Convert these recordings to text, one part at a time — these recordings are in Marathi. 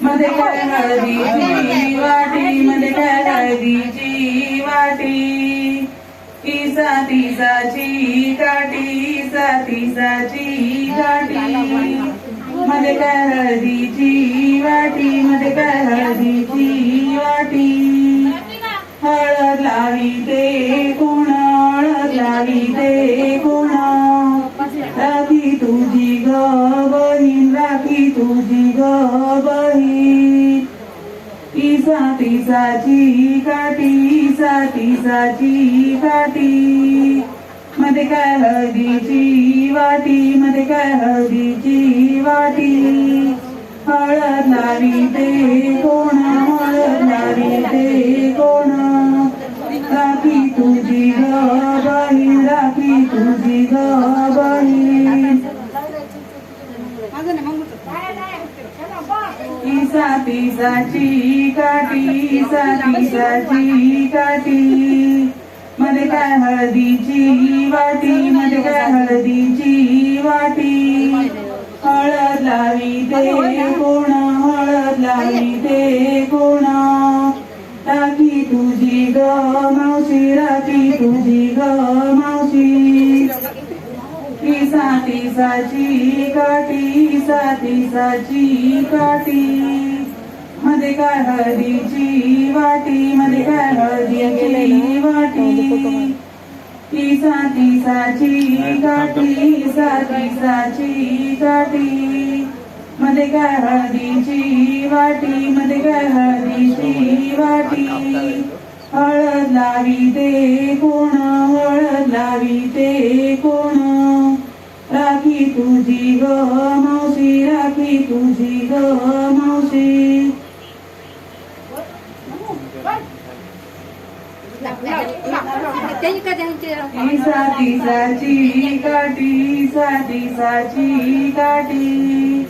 मध्ये काय हळदीची वाटी मध्ये काय हळदीची वाटी इसा तिसाची काठी इसा तिसाची काठी मध्ये काय हळदीची वाटी मध्ये काय हळदीची वाटी हळद लावी ते तुझी ग बहीण इसा तिसाची काठी इसा तिसाची काठी मध्ये काय हळदीची वाटी मध्ये काय हळदीची वाटी हळद लावी ते कोण हळद लावी ते कोण? राखी तुझी ग राखी तुझी ग इसा तिसाची काठी इसा तिसाची काठी मध्ये काय हळदीची वाटी मध्ये काय हळदीची वाटी. हळद लावी ते कोण हळद लावी ते कोण राखी तुझी ग मावशी राखी तुझी तिसा साची काठी साती साची काठी. मध्ये काय हरीची वाटी मध्ये काय हरीची वाटी. ती साती साची काठी साती साची काठी. मध्ये काय हरीची वाटी मध्ये काय हरीची वाटी. हळद लावी दे राखी तुझी ग मावशी राखी तुझी ग मावशी. साधी साची काठी साधी साची काठी.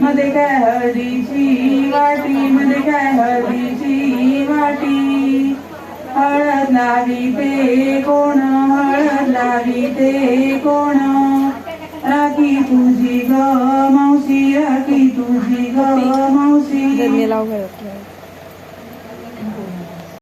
मध्ये काय हळदीची वाटी मध्ये काय हळदीची वाटी. हळद लावी ते कोण हळद लावी ते कोण? राखी तुझी ग मावशी राखी तुझी ग मावशी.